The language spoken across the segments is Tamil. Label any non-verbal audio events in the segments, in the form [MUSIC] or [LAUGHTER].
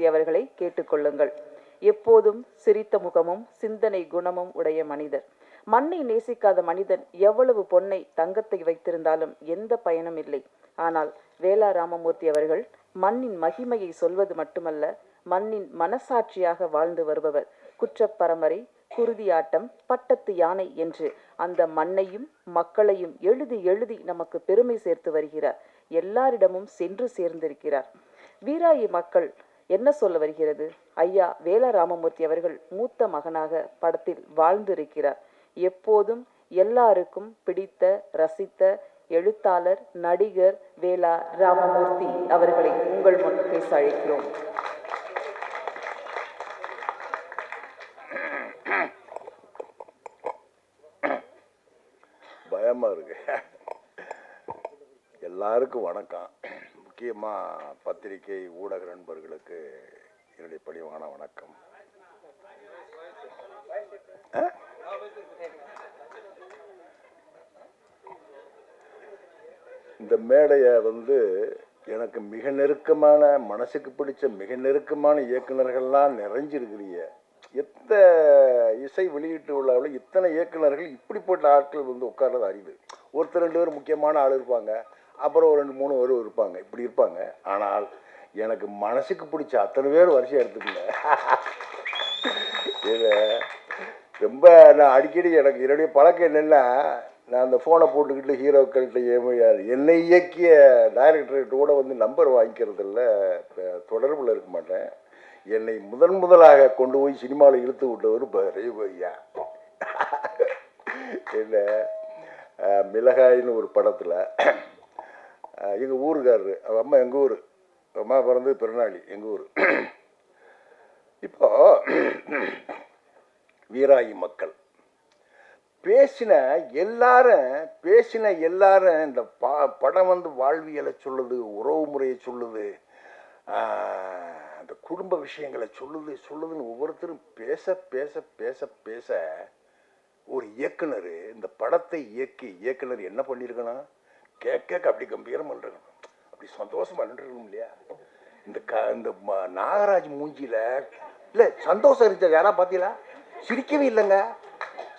ராமமூர்த்தி அவர்களை கேட்டுக்கொள்ளுங்கள். எப்போதும் சிரித்த முகமும் சிந்தனை குணமும் உடைய மனிதர். மண்ணை நேசிக்காத மனிதன் எவ்வளவு பொன்னை தங்கத்தை வைத்திருந்தாலும் எந்த பயனும் இல்லை. ஆனால் வேளா ராமமூர்த்தி அவர்கள் மண்ணின் மகிமையை சொல்வது மட்டுமல்ல மண்ணின் மனசாட்சியாக வாழ்ந்து வருபவர். குற்றப்பரம்பரை குருதியாட்டம் பட்டத்து யானை என்று அந்த மண்ணையும் மக்களையும் எழுதி எழுதி நமக்கு பெருமை சேர்த்து வருகிறார். எல்லாரிடமும் சென்று சேர்ந்திருக்கிறார். வீராயி மக்கள் என்ன சொல்ல வருகிறது? ஐயா வேல ராமமூர்த்தி அவர்கள் மூத்த மகனாக படத்தில் வாழ்ந்திருக்கிறார். எப்போதும் எல்லாருக்கும் பிடித்த ரசித்த எழுத்தாளர் நடிகர் வேலா ராமமூர்த்தி அவர்களை உங்கள் முன் பேச அழைக்கிறோம். பயமா இருக்கு. எல்லாருக்கும் வணக்கம். முக்கியமாக பத்திரிகை ஊடக நண்பர்களுக்கு என்னுடைய பணிவான வணக்கம். இந்த மேடையை வந்து எனக்கு மிக நெருக்கமான மனசுக்கு பிடிச்ச மிக நெருக்கமான இயக்குனர்கள்லாம் நிறைஞ்சிருக்கிறீங்க. எத்த இசை வெளியீட்டு விழாவில் இத்தனை இயக்குநர்கள் இப்படிப்பட்ட ஆட்கள் வந்து உட்கார்றது அறிவு. ஒருத்தர் ரெண்டு பேர் முக்கியமான ஆள் இருப்பாங்க. அப்புறம் ஒரு ரெண்டு மூணு பேரும் இருப்பாங்க. இப்படி இருப்பாங்க. ஆனால் எனக்கு மனசுக்கு பிடிச்ச அத்தனை பேர் வருஷம் எடுத்துக்கல இதை ரொம்ப நான் அடிக்கடி எனக்கு என்னுடைய பழக்கம் என்னென்னா நான் அந்த ஃபோனை போட்டுக்கிட்டு ஹீரோக்கள்கிட்ட ஏமையாது என்னை இயக்கிய டைரக்டர்கிட்ட கூட வந்து நம்பர் வாங்கிக்கிறதில்ல தொடர்பில் இருக்க மாட்டேன். என்னை முதன் முதலாக கொண்டு போய் சினிமாவில் இழுத்து விட்டவர் இப்போ ரவிபையா என்ன மிளகாயின்னு ஒரு படத்தில் எங்கள் ஊருக்காரரு அவள் அம்மா எங்கள் ஊர் அம்மா பிறந்து பிறநாளி எங்கள் ஊர். இப்போ வீராயி மக்கள். பேசின எல்லாரும் பேசின எல்லாரும் இந்த பா படம் வந்து வாழ்வியலை சொல்லுது உறவு முறையை சொல்லுது அந்த குடும்ப விஷயங்களை சொல்லுது சொல்லுதுன்னு ஒவ்வொருத்தரும் பேச பேச பேச பேச ஒரு இயக்குனர் இந்த படத்தை இயக்கி இயக்குனர் என்ன பண்ணியிருக்கணும் கேட்க அப்படி கம்பீரம் பண்ணிருக்கணும் அப்படி சந்தோஷமா நின்றுருக்கணும் இல்லையா? இந்த க இந்த ம- நாகராஜ் மூஞ்சியில் இல்லை சந்தோஷம் இருந்துச்சு யாரா பார்த்தீங்களா சிரிக்கவே இல்லைங்க.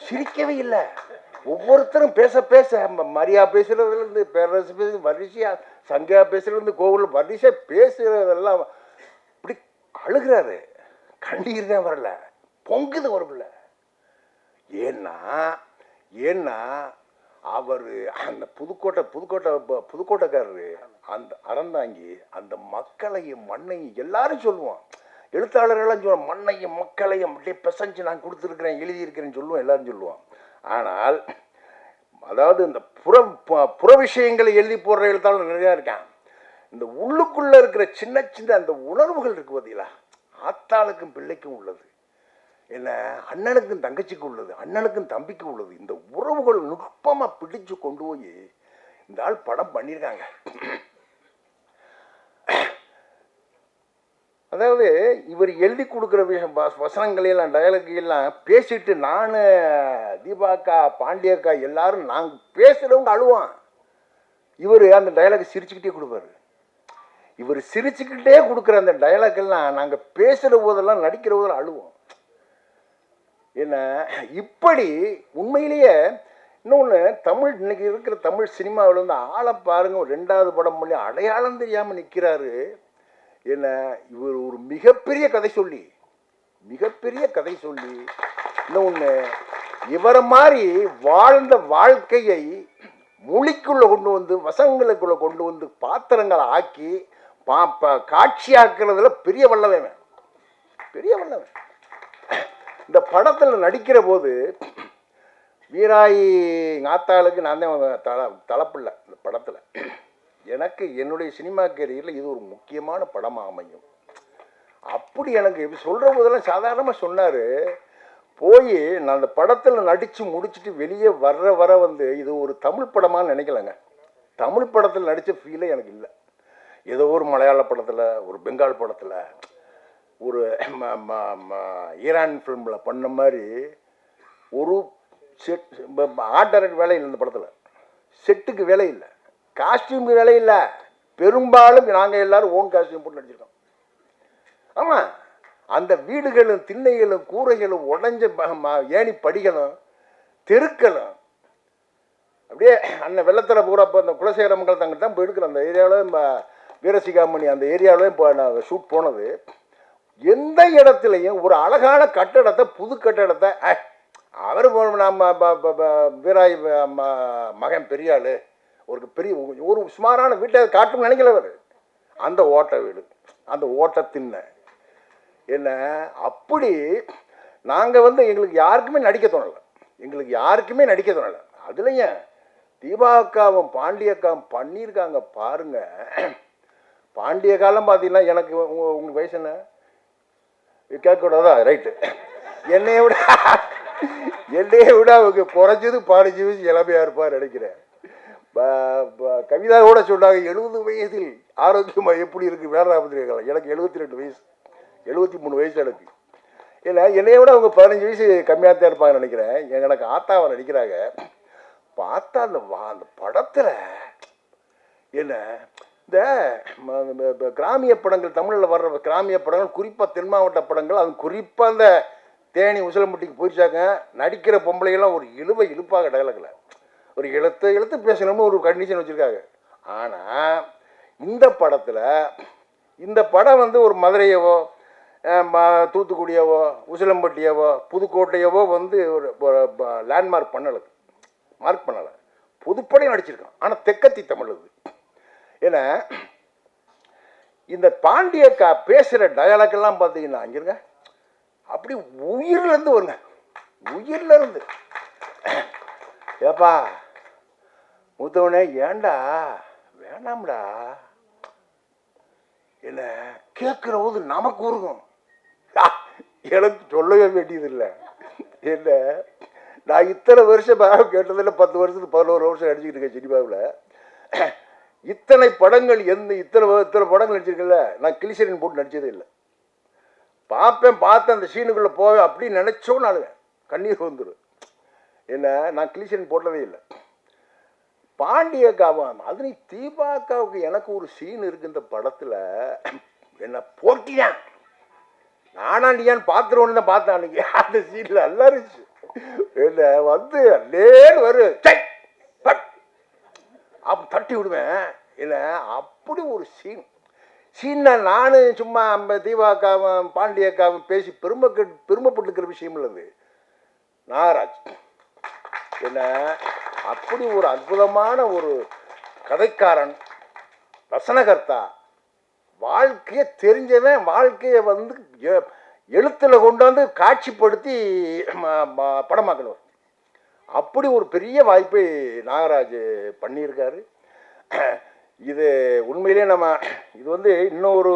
சிரிக்கவே இல்லை. ஒவ்வொருத்தரும் பேச பேச ம- மரியா பேசுகிறதுலேருந்து பேரரசு பேசு வரிசையாக சங்கியா பேசுறதுலேருந்து கோவில் வரிசையாக பேசுகிறதெல்லாம் இப்படி அழுகிறாரு. கண்ணீர் தான் வரல. பொங்குது வரல ஏன்னா ஏன்னா அவர் அந்த புதுக்கோட்டை புதுக்கோட்டை ப- புதுக்கோட்டைக்காரரு அந்த அறந்தாங்கி அந்த மக்களையும் மண்ணையும் எல்லாரும் சொல்லுவான். எழுத்தாளர்கள்லாம் சொல்லுவான் மண்ணையும் மக்களையும் அப்படியே பிசைஞ்சு நான் கொடுத்துருக்குறேன் எழுதியிருக்கிறேன்னு சொல்லுவோம் எல்லாரும் சொல்லுவான். ஆனால் அதாவது இந்த புற ப- புற விஷயங்களை எழுதி போடுற எழுத்தாளர் நிறையா இருக்கான். இந்த உள்ளுக்குள்ளே இருக்கிற சின்ன சின்ன அந்த உணர்வுகள் இருக்கு பார்த்தீங்களா ஆத்தாளுக்கும் பிள்ளைக்கும் உள்ளது. என்ன? அண்ணனுக்கும் தங்கச்சிக்கு உள்ளது அண்ணனுக்கும் தம்பிக்கு உள்ளது. இந்த உறவுகள் நுட்பமாக பிடிச்சு கொண்டு போய் இந்த ஆள் படம் பண்ணியிருக்காங்க அதாவது இவர் எழுதி கொடுக்குற விஷயம் வ- வசனங்களையெல்லாம் டயலாக் பேசிட்டு நான் தீபாக்கா பாண்டியக்கா எல்லாரும் நாங்கள் பேசுகிறவங்க அழுவான் இவர் அந்த டயலாக் சிரிச்சுக்கிட்டே கொடுப்பாரு. இவர் சிரிச்சுக்கிட்டே கொடுக்குற அந்த டயலாக் எல்லாம் நாங்கள் பேசுகிற போதெல்லாம் நடிக்கிற போதெல்லாம் அழுவோம். என்ன இப்படி உண்மையிலேயே இன்னொன்று தமிழ் இன்னைக்கு இருக்கிற தமிழ் சினிமாவில் வந்து ஆளை பாருங்க ஒரு ரெண்டாவது படம் பண்ணி அடையாளம் தெரியாமல் நிற்கிறாரு என்ன இவர் ஒரு மிகப்பெரிய கதை சொல்லி மிகப்பெரிய கதை சொல்லி இன்னொன்று இவரை மாதிரி வாழ்ந்த வாழ்க்கையை மொழிக்குள்ளே கொண்டு வந்து வசங்களுக்குள்ளே கொண்டு வந்து பாத்திரங்களை ஆக்கி பா பா- காட்சியாக்குறதுல பெரிய வல்லவன் பெரிய வல்லவன். இந்த படத்தில் நடிக்கிற போது வீராயி ஆத்தாளுக்கு நான் தான் தல தலைப்பில்லை இந்த படத்தில். எனக்கு என்னுடைய சினிமா கேரியரில் இது ஒரு முக்கியமான படமாக அமையும். அப்படி எனக்கு இப்படி சொல்கிற போதெல்லாம் சாதாரணமாக சொன்னார். போய் நான் அந்த படத்தில் நடித்து முடிச்சுட்டு வெளியே வர்ற வர வந்து இது ஒரு தமிழ் படமாக நினைக்கலங்க. தமிழ் படத்தில் நடித்த ஃபீலே எனக்கு இல்லை. ஏதோ ஒரு மலையாள படத்தில் ஒரு பெங்கால் படத்தில் ஒரு ம- ம- ம- ஈரான் ஃபிலிமில் பண்ண மாதிரி ஒரு செட் ஆர்ட் டைரக்ட் வேலை இல்லை இந்த படத்தில். செட்டுக்கு வேலை இல்லை. காஸ்டியூமுக்கு வேலை இல்லை. பெரும்பாலும் நாங்கள் எல்லோரும் ஓன் காஸ்டியூம் போட்டு நடிச்சிருக்கோம். ஆமாம் அந்த வீடுகளும் திண்ணைகளும் கூரைகளும் உடஞ்ச ம- ஏணி படிகளும் தெருக்களும் அப்படியே அண்ணன் வெள்ளத்தில் பூரா இப்போ அந்த குலசெய்கிற மக்கள் தங்கிட்ட தான் போயிருக்கிறேன் அந்த ஏரியாவில் வீரசிகாமணி அந்த ஏரியாவில் இப்போ நான் ஷூட் போனது. எந்த இடத்துலையும் ஒரு அழகான கட்டடத்தை புது கட்டடத்தை அவர் நம்ம வீராய் ம- மகன் பெரியாள் ஒரு பெரிய ஒரு சுமாரான வீட்டை காட்டும் நினைக்கலவர் அந்த ஓட்ட வீடு அந்த ஓட்ட திண்ணை. என்ன அப்படி நாங்கள் வந்து எங்களுக்கு யாருக்குமே நடிக்க தோணலை. எங்களுக்கு யாருக்குமே நடிக்க தோணலை. அதுலேயும் தீபாக்காவும் பாண்டியக்காவும் பண்ணியிருக்காங்க பாருங்க. பாண்டிய காலம் பார்த்தீங்கன்னா எனக்கு உங்கள் உங்களுக்கு வயசு என்ன? கேட்கக்கூடாதா? ரைட்டு என்னைய விட என்னைய விட அவங்க குறைஞ்சது பதினஞ்சு வயசு இளமையாக இருப்பார் நினைக்கிறேன். ப- ப- கவிதா கூட சொன்னாங்க எழுபது வயதில் ஆரோக்கியமாக எப்படி இருக்கு? வேறாபத்திரி எனக்கு எழுபத்தி ரெண்டு வயசு. எழுபத்தி மூணு வயசு எனக்கு. இல்லை என்னைய விட அவங்க பதினஞ்சு வயசு கம்மியாக தான் இருப்பாங்கன்னு நினைக்கிறேன். எனக்கு ஆத்தாவை நடிக்கிறாங்க பார்த்தா அந்த வா அந்த படத்தில் என்ன இந்த கிராமிய படங்கள் தமிழில் வர்ற கிராமிய படங்கள் குறிப்பாக தென் மாவட்ட படங்கள் அது குறிப்பாக அந்த தேனி உசிலம்பட்டிக்கு போயிடுச்சாங்க. நடிக்கிற பொம்பளைகள்லாம் ஒரு இழுவை இழுப்பாக டயலாகில் ஒரு இழுத்து இழுத்து பேசணும்னு ஒரு கண்டிஷன் வச்சுருக்காங்க. ஆனால் இந்த படத்தில் இந்த படம் வந்து ஒரு மதுரையவோ தூத்துக்குடியவோ உசிலம்பட்டியவோ புதுக்கோட்டையவோ வந்து ஒரு லேண்ட்மார்க் பண்ணலை. மார்க் பண்ணலை. புதுப்படையும் நடிச்சிருக்கான். ஆனால் தெக்கத்தி தமிழ் அது. ஏன்னா இந்த பாண்டியக்கா பேசுகிற டயலாக்கெல்லாம் பார்த்தீங்கன்னா அங்கிருங்க அப்படி உயிர்லேருந்து வருங்க. உயிர்லேருந்து ஏப்பா மூத்தவனே ஏன்டா வேணாம்டா. என்ன கேட்குற போது நமக்கு உருகும். எனக்கு சொல்லவே வேண்டியதில்லை. என்ன நான் இத்தனை வருஷம் கேட்டதில்லை. பத்து வருஷத்துக்கு பதினோரு வருஷம் அடிச்சுக்கிட்டு இருக்கேன் சினிமாவில். இத்தனை படங்கள் எந்த இத்தனை இத்தனை படங்கள் நடிச்சிருக்கல நான் கிளிசரின் போட்டு நடிச்சதே இல்லை. பார்ப்பேன் பார்த்து அந்த சீனுக்குள்ளே போவேன் அப்படின்னு நினச்சோன்னு நான் கண்ணீர் வந்துடும் என்ன நான் கிளிசரின் போட்டதே இல்லை. பாண்டியக்காவன் அது தீபாக்காவுக்கு எனக்கு ஒரு சீன் இருக்கு இந்த படத்தில். என்ன போட்டியான் நானாண்டியான்னு பார்த்துருவோன்னு தான் பார்த்தேன் அன்னைக்கு. அந்த சீனில் நல்லா இருந்துச்சு. என்ன வந்து அல்லேன்னு வரும். சை, அப்படி தட்டி விடுவேன். இல்லை அப்படி ஒரு சீன் சீனை நான் சும்மா நம்ம தீபாக்காவும் பாண்டியக்காவும் பேசி பெருமை பெருமைப்பட்டுக்கிற விஷயம் இல்லது நாகராஜ். என்ன அப்படி ஒரு அற்புதமான ஒரு கதைக்காரன் வசனகர்த்தா வாழ்க்கையை தெரிஞ்சவன் வாழ்க்கையை வந்து எ- எழுத்துல கொண்டு வந்து காட்சிப்படுத்தி படமாக்கணும் அப்படி ஒரு பெரிய வாய்ப்பை நாகராஜ் பண்ணியிருக்காரு. இது உண்மையிலே நம்ம இது வந்து இன்னொரு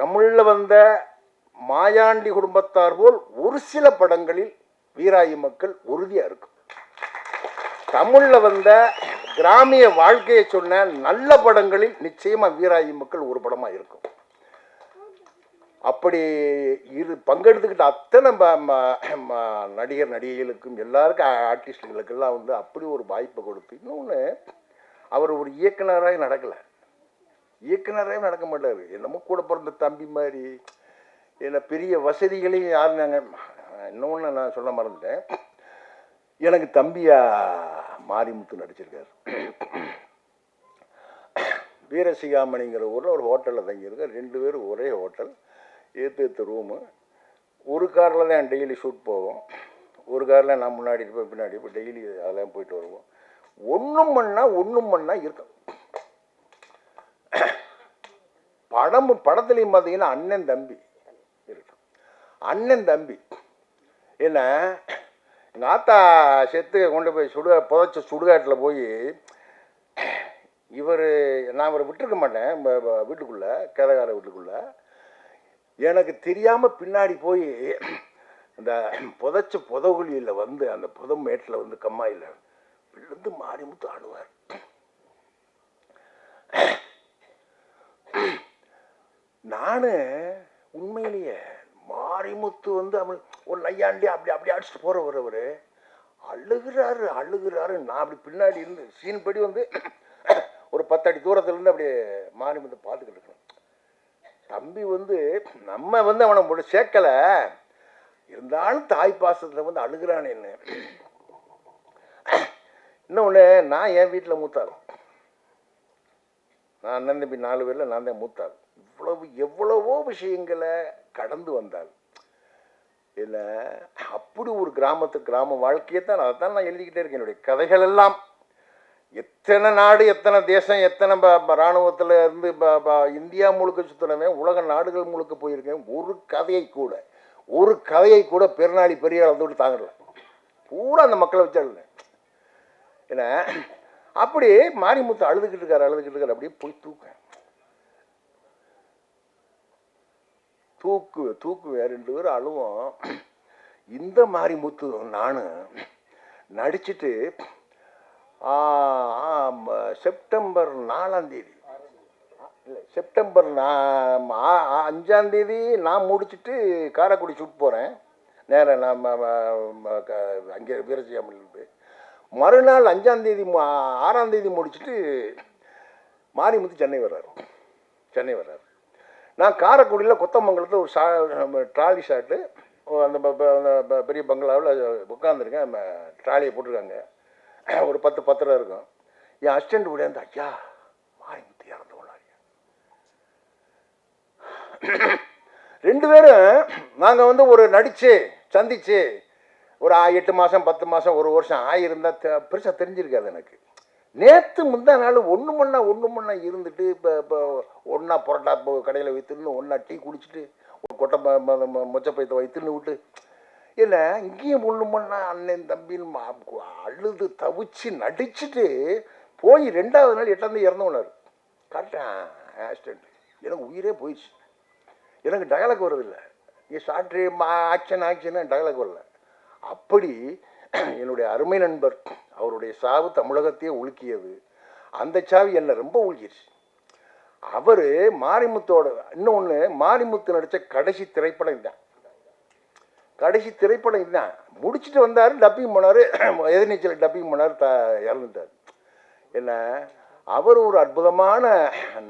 தமிழில் வந்த மாயாண்டி குடும்பத்தார் போல் ஒரு சில படங்களில் வீராயி மக்கள் உறுதியாக இருக்கும். தமிழில் வந்த கிராமிய வாழ்க்கையை சொன்ன நல்ல படங்களில் நிச்சயமாக வீராயி மக்கள் ஒரு படமாக இருக்கும். அப்படி இரு பங்கெடுத்துக்கிட்ட அத்தனை ம- ம- நடிகர் நடிகைகளுக்கும் எல்லாருக்கும் ஆர்டிஸ்டுகளுக்கெல்லாம் வந்து அப்படி ஒரு வாய்ப்பை கொடுத்து இன்னொன்று அவர் ஒரு இயக்குனராக நடக்கலை. இயக்குனராக நடக்க மாட்டார். என்னமோ கூட பிறந்த தம்பி மாதிரி என்ன பெரிய வசதிகளையும் யார் நாங்கள் இன்னொன்று நான் சொல்ல மறந்துட்டேன். எனக்கு தம்பியா மாரிமுத்து நடிச்சிருக்கார். வீரசிகாமணிங்கிற ஊரில் ஒரு ஹோட்டலில் தங்கியிருக்கார். ரெண்டு பேரும் ஒரே ஹோட்டல். ஏற்று ஏற்று ரூமு ஒரு காரில் தான் டெய்லி ஷூட் போவோம். ஒரு காரில் நான் முன்னாடி இருப்பேன் பின்னாடி இப்போ டெய்லி அதெல்லாம் போயிட்டு வருவோம். ஒன்றும் பண்ணால் ஒன்றும் பண்ணால் இருக்கும் படம் படத்துலையும் பார்த்தீங்கன்னா அண்ணன் தம்பி இருக்கும். அண்ணன் தம்பி. என்ன? எங்கள் ஆத்தா செத்து கொண்டு போய் சுடுகா புதைச்ச சுடுகாட்டில் போய் இவர் நான் இவரை விட்டுருக்க மாட்டேன் வீட்டுக்குள்ளே கேதகார வீட்டுக்குள்ளே. எனக்கு தெரியாமல் பின்னாடி போய் இந்த புதைச்ச புதகுழியில் வந்து அந்த புதமேட்டில் வந்து கம்மாயில் விழுந்து மாரிமுத்து ஆடுவார். நான் உண்மையிலேயே மாரிமுத்து வந்து அவன் ஒரு நையாண்டி அப்படி அப்படி அடிச்சுட்டு போகிறவர் அவர். அழுகிறாரு அழுகிறாரு. நான் அப்படி பின்னாடி இருந்து சீன் படி வந்து ஒரு பத்தடி தூரத்துலேருந்து அப்படியே மாரிமுத்து பார்த்துக்கிட்டு தம்பி வந்து நம்ம வந்து அவனை முடி சேர்க்கலை. இருந்தாலும் தாய் பாசத்தில் வந்து அழுகிறானேன்னு இன்னொன்று நான் என் வீட்டில் மூத்தாள். நான் அண்ணன் தம்பி நாலு பேரில் நான் தான் மூத்தாள். இவ்வளவு எவ்வளவோ விஷயங்களை கடந்து வந்தாள். இல்லை அப்படி ஒரு கிராமத்து கிராம வாழ்க்கையை தான் அதை தான் நான் எழுதிக்கிட்டே இருக்கேன். என்னுடைய கதைகள் எல்லாம். எத்தனை நாடு எத்தனை தேசம் எத்தனை இராணுவத்தில் இருந்து ப- ப- இந்தியா முழுக்க சுற்றினவன் உலக நாடுகள் முழுக்க போயிருக்கேன். ஒரு கதையை கூட ஒரு கதையை கூட பெருநாளி பெரிய அளந்தோடு தாங்கல. பூரா அந்த மக்களை வச்சு அழுதேன் ஏன்னா அப்படி மாரிமுத்து அழுதுகிட்டு இருக்காரு அழுதுகிட்டு இருக்காரு. அப்படியே போய் தூக்க தூக்கு தூக்குவேன் ரெண்டு பேரும் அழுவோம். இந்த மாரிமுத்து நான் நடிச்சுட்டு செப்டம்பர் நாலாம் தேதி. இல்லை செப்டம்பர் நான் ஆ- அஞ்சாம் தேதி நான் முடிச்சுட்டு காரைக்குடி ஷூட் போகிறேன் நேராக நான் அங்கே வீரசியாமலேருந்து மறுநாள் அஞ்சாம் தேதி மு- ஆறாம் தேதி மாரிமுத்து சென்னை வர்றாரு. சென்னை வர்றாரு. நான் காரைக்குடியில் கொத்தமங்கலத்தில் ஒரு சா ட்ராலி ஷாட்டு அந்த பெரிய பங்களாவில் உட்காந்துருக்கேன் ட்ராலியை போட்டிருக்காங்க. [CLEARS THROAT] ஒரு பத்து பத்திரம் இருக்கும். என் அசிஸ்டண்ட் விடையாந்து ஐயா மாரிமுத்து இறந்து போனாரு ரெண்டு பேரும் நாங்கள் வந்து ஒரு நடிச்சு சந்திச்சு ஒரு ஆ- எட்டு மாதம் பத்து மாதம் ஒரு வருஷம் ஆகியிருந்தா பெருசாக தெரிஞ்சிருக்காது எனக்கு. நேற்று முந்தா நாள் ஒன்று மண்ணா ஒன்று மண்ணா இருந்துட்டு இப்போ இப்போ ஒன்றா புரோட்டா கடையில் வைத்துன்னு ஒன்றா டீ குடிச்சிட்டு ஒரு கொட்டை ம- ம- ம- மொச்சப்பயத்தை வைத்துன்னு விட்டு இல்லை இங்கேயும் ஒன்று அண்ணன் தம்பின்னு மா- அழுது தவிச்சு நடிச்சுட்டு போய் ரெண்டாவது நாள் எட்டாந்து இறந்தவனார் கரெக்டாக ஆக்சிடென்ட் எனக்கு உயிரே போயிடுச்சு. எனக்கு டயலாக் வருதில்ல. இங்கே மா ஆக்ஷன் ஆக்ஷன் டயலாக் வரல. அப்படி என்னுடைய அருமை நண்பர் அவருடைய சாவு தமிழகத்தையே உலுக்கியது. அந்த சாவி என்னை ரொம்ப உலுக்கிடுச்சு அவர் மாரிமுத்தோட இன்னொன்று மாரிமுத்து நடித்த கடைசி திரைப்படம் தான் கடைசி திரைப்படம் இதுதான். முடிச்சுட்டு வந்தார் டப்பிங் போனார் [CLEARS THROAT] எதிர்நீச்சல் டப்பிங் போனார் த இறந்துட்டார். என்ன? அவர் ஒரு அற்புதமான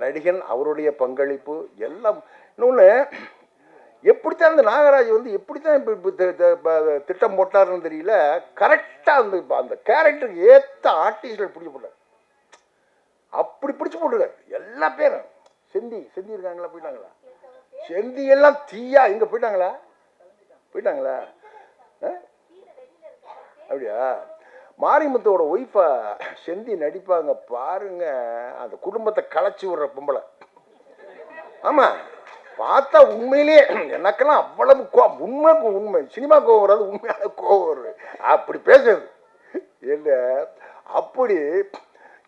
நடிகன் அவருடைய பங்களிப்பு எல்லாம். இன்னொன்று எப்படித்தான் அந்த நாகராஜ் வந்து எப்படித்தான் இப்போ திட்டம் போட்டாருன்னு தெரியல கரெக்டாக அந்த இப்போ அந்த கேரக்டருக்கு ஏற்ற ஆர்டிஸ்டில் பிடிச்சி போட்டார். அப்படி பிடிச்சி போட்டுருக்காரு. எல்லா பேரும். செந்தி செந்தி இருக்காங்களா போயிட்டாங்களா? செந்தி எல்லாம் தீயா இங்கே போயிட்டாங்களா? போயிட்டாங்களா? ஆ? அப்படியா? மாரிமுத்தோட ஒய்ஃபை செந்தி நடிப்பாங்க பாருங்க. அந்த குடும்பத்தை களைச்சி விடுற பொம்பளை. ஆமாம் பார்த்தா உண்மையிலேயே எனக்கெல்லாம் அவ்வளவு கோ உண்மை உண்மை. சினிமா கோவம் வராது உண்மையான கோவம் வருது. அப்படி பேசுறது. இல்லை அப்படி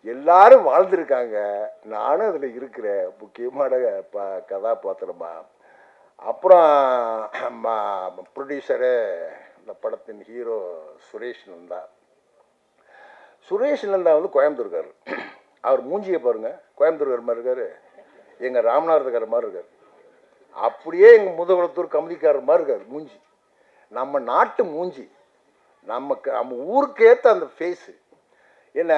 எல்லாரும் வாழ்ந்துருக்காங்க. நானும் அதில் இருக்கிறேன் முக்கியமான ப கதாபாத்திரமா. அப்புறம் ப்ரொடியூசரு இந்த படத்தின் ஹீரோ சுரேஷ் நந்தா. சுரேஷ் நந்தா வந்து கோயம்புத்தூர்கார் அவர் மூஞ்சியை பாருங்க கோயம்புத்தூர்கார் மாதிரி இருக்காரு. எங்கள் ராமநாதக்காரர் மாதிரி இருக்கார். அப்படியே எங்கள் முதுகுளத்தூர் கமதிக்காரர் மாதிரி இருக்கார் மூஞ்சி. நம்ம நாட்டு மூஞ்சி நமக்கு நம்ம ஊருக்கேற்ற அந்த ஃபேஸு என்ன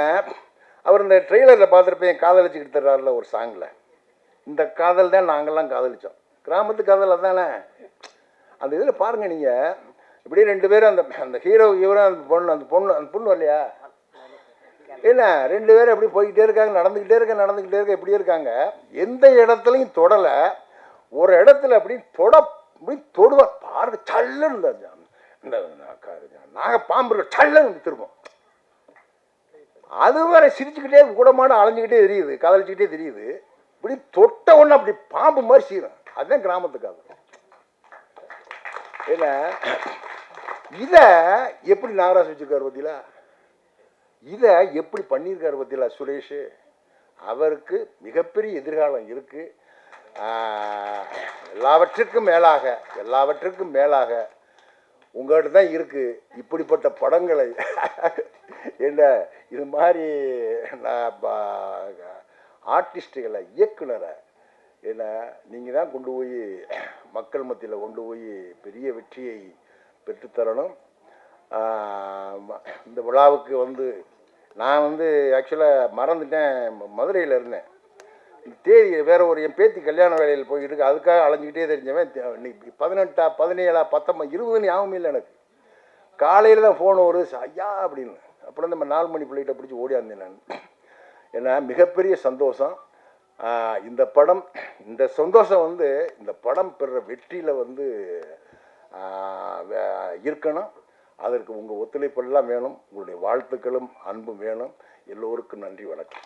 அவர் இந்த ட்ரெய்லரில் பார்த்துருப்பேன் காதலிச்சுக்கிட்டு தர்றாருல ஒரு சாங்கில் இந்த காதல் தான் நாங்கள்லாம் காதலித்தோம் கிராமத்து காதல் தானே அந்த இதில் பாருங்கள் நீங்கள் இப்படியே ரெண்டு பேரும் அந்த அந்த ஹீரோ இவரும் அந்த பொண்ணு அந்த பொண்ணு அந்த பொண்ணு வரலையா? என்ன ரெண்டு பேரும் எப்படி போய்கிட்டே இருக்காங்க நடந்துக்கிட்டே இருக்க நடந்துக்கிட்டே இருக்க இப்படியே இருக்காங்க. எந்த இடத்துலையும் தொடலை. ஒரு இடத்துல அப்படி தொட அப்படி தொடுவார் பாருங்க சல்லுன்னு இந்த பாம்பு இருக்க சல்லுன்னு திரும்பும் அது வேற சிரிச்சுக்கிட்டே கூடமான அலைஞ்சிக்கிட்டே தெரியுது காதலிச்சுக்கிட்டே தெரியுது. இப்படி தொட்ட ஒன்று அப்படி பாம்பு மாதிரி சீரும் அதுதான் கிராமத்து காதல் என்ன இதை எப்படி நாகராஜ் வச்சுருக்காரு பார்த்தீங்களா இதை எப்படி பண்ணியிருக்காரு பார்த்தீங்களா சுரேஷ்? அவருக்கு மிகப்பெரிய எதிர்காலம் இருக்குது எல்லாவற்றிற்கும் எல்லாவற்றுக்கும் மேலாக எல்லாவற்றுக்கும் மேலாக உங்கள்கிட்ட தான் இருக்குது இப்படிப்பட்ட படங்களை. என்ன இது மாதிரி நான் ஆர்டிஸ்ட்டுகளை இயக்குனரை ஏன்னா நீங்கள் தான் கொண்டு போய் மக்கள் மத்தியில் கொண்டு போய் பெரிய வெற்றியை பெற்றுத்தரணும். இந்த விழாவுக்கு வந்து நான் வந்து ஆக்சுவலாக மறந்துட்டேன். மதுரையில் இருந்தேன். தேதி வேறு ஒரு என் பேத்தி கல்யாண வேலையில் போயிட்டு இருக்கு அதுக்காக அலைஞ்சிக்கிட்டே தெரிஞ்சவன். இன்னைக்கு பதினெட்டா பதினேழா பத்தொம்பது இருபதுன்னு ஞாபகம் இல்லை எனக்கு. காலையில் தான் ஃபோன் வருது ஐயா அப்படின்னு. அப்புறம் நம்ம நாலு மணி பிள்ளைகிட்ட பிடிச்சி ஓடியாந்தேன் நான். ஏன்னா மிகப்பெரிய சந்தோஷம். இந்த படம் இந்த சந்தோஷம் வந்து இந்த படம் பெற வெற்றியில் வந்து இருக்கணும். அதற்கு உங்கள் ஒத்துழைப்பெல்லாம் வேணும். உங்களுடைய வாழ்த்துக்களும் அன்பும் வேணும். எல்லோருக்கும் நன்றி வணக்கம்.